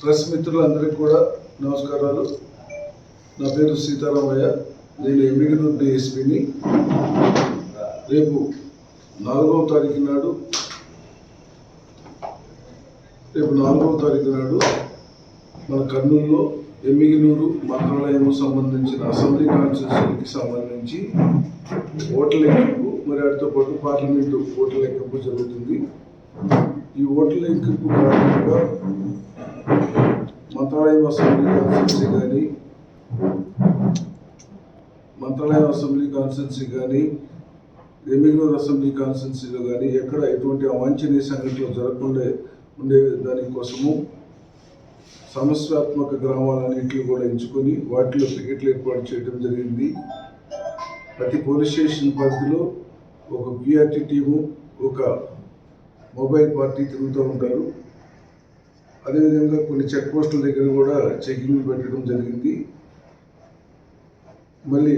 Press మిత్రులందరికీ కూడా నమస్కారాలు. నా పేరు సీతారామయ్య. నేను ఎమ్మిగనూరు డిఎస్పిని. రేపు నాలుగవ తారీఖు నాడు రేపు నాలుగవ తారీఖు నాడు మన కర్నూలులో ఎమ్మిగినూరు మంత్రాలయం సంబంధించిన అసెంబ్లీ కాన్స్టిట్యూషన్కి సంబంధించి ఓట్ల లెక్కింపు మరి వాటితో పాటు పార్లమెంటు ఓట్ల లెక్కింపు జరుగుతుంది. ఈ ఓట్ల లెక్కింపు కారణంగా మంత్రాలయం అసెంబ్లీ కాన్స్టిట్యున్సీ కానీ మంత్రాలయం అసెంబ్లీ కాన్స్టిట్యున్సీ కానీ ఎమ్మిగనూరు అసెంబ్లీ కాన్స్టిట్యున్సీలో కానీ ఎక్కడ ఎటువంటి అవాంఛనీయ సంఘటనలు జరగకుండా ఉండే దానికోసము సమస్యాత్మక గ్రామాలన్నింటినీ కూడా ఎంచుకొని వాటిలో పికెట్లు ఏర్పాటు చేయడం జరిగింది. ప్రతి పోలీస్ స్టేషన్ పరిధిలో ఒక పిఆర్టీ టీము ఒక మొబైల్ పార్టీ తిరుగుతూ ఉంటారు. అదేవిధంగా కొన్ని చెక్ పోస్టుల దగ్గర కూడా చెకింగ్ పెట్టడం జరిగింది. మళ్ళీ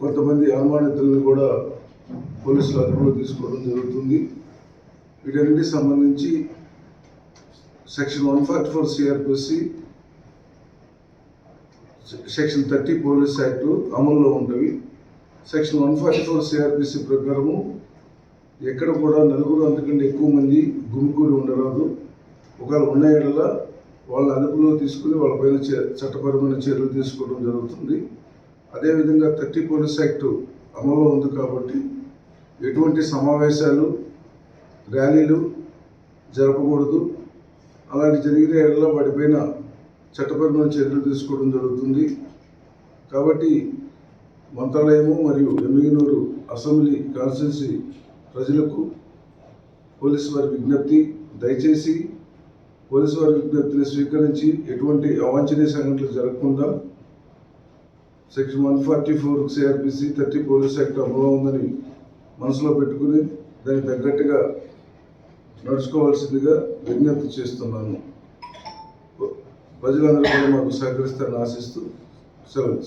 కొంతమంది అనుమానితులను కూడా పోలీసులు అదుపులో తీసుకోవడం జరుగుతుంది. వీటన్నిటికి సంబంధించి section one forty four CrPC section thirty police act అమల్లో ఉంటవి section one forty four CrPC ప్రకారము ఎక్కడ కూడా నలుగురు అంతకంటే ఎక్కువ మంది గుమికూడి ఉండరాదు. ఒకవేళ ఉన్న ఏడల వాళ్ళ అదుపులో తీసుకుని వాళ్ళపైన చే- చట్టపరమైన చర్యలు తీసుకోవడం జరుగుతుంది. అదేవిధంగా థర్టీ పోలీస్ యాక్ట్ అమల్లో ఉంది కాబట్టి ఎటువంటి సమావేశాలు ర్యాలీలు జరపకూడదు. అలాంటి జరిగిన ఏళ్ళ వాటిపైన చట్టపరమైన చర్యలు తీసుకోవడం జరుగుతుంది. కాబట్టి మంత్రాలయము మరియు ఎమ్మిగినూరు అసెంబ్లీ కాన్స్టిట్యున్సీ ప్రజలకు పోలీసు వారి విజ్ఞప్తి దయచేసి పోలీసు వారి విజ్ఞప్తిని స్వీకరించి ఎటువంటి అవాంఛనీయ సంఘటనలు జరగకుండా section one forty four CrPC thirty police act అమలు ఉందని మనసులో పెట్టుకుని దానికి తగ్గట్టుగా నడుచుకోవాల్సిందిగా విజ్ఞప్తి చేస్తున్నాను. ప్రజలందరూ కూడా మాకు సహకరిస్తారని ఆశిస్తూ సెలవు